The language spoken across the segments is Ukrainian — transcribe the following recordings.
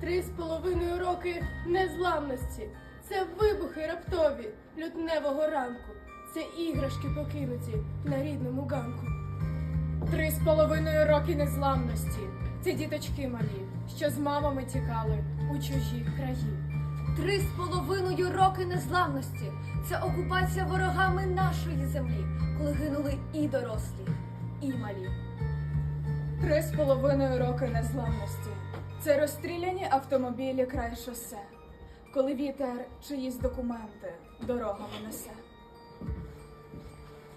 Три з половиною роки незламності. Це вибухи раптові лютневого ранку. Це іграшки покинуті на рідному ганку. Три з половиною роки незламності. Це діточки малі, що з мамами тікали у чужі краї. Три з половиною роки незламності. Це окупація ворогами нашої землі, коли гинули і дорослі, і малі. Три з половиною роки незламності. Це розстріляні автомобілі край шосе, коли вітер чиїсь документи дорогами несе.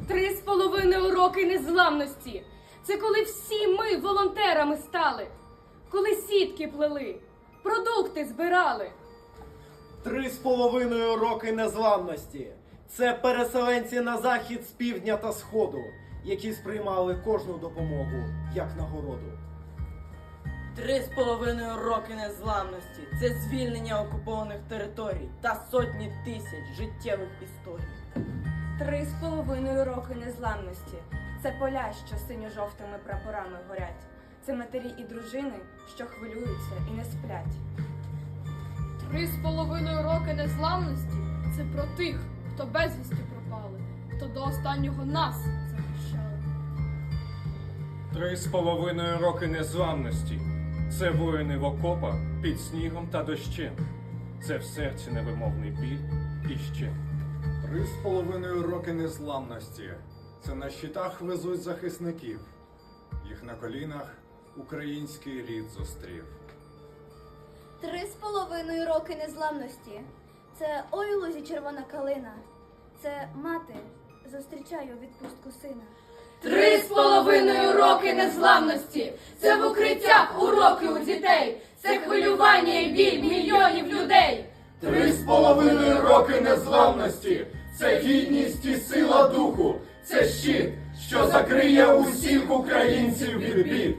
Три з половиною роки незламності. Це коли всі ми волонтерами стали, коли сітки плели, продукти збирали. Три з половиною роки незламності. Це переселенці на захід з півдня та сходу, які сприймали кожну допомогу як нагороду. Три з половиною роки незламності це звільнення окупованих територій та сотні тисяч життєвих історій. Три з половиною роки незламності. Це поля, що синьо-жовтими прапорами горять. Це матері і дружини, що хвилюються і не сплять. Три з половиною роки незламності це про тих, хто безвісті пропали, хто до останнього нас захищали. Три з половиною роки незламності. Це воїни в окопах під снігом та дощем. Це в серці невимовний біль і ще. Три з половиною роки незламності. Це на щитах везуть захисників. Їх на колінах український рід зустрів. Три з половиною роки незламності. Це ой у лузі червона калина. Це мати зустрічає відпустку сина. Три з половиною роки незламності. Це в укриттях уроки у дітей. Це хвилювання і біль мільйонів людей. Три з половиною роки незламності. Це гідність і сила духу. Це щит, що закриє усіх українців від бід.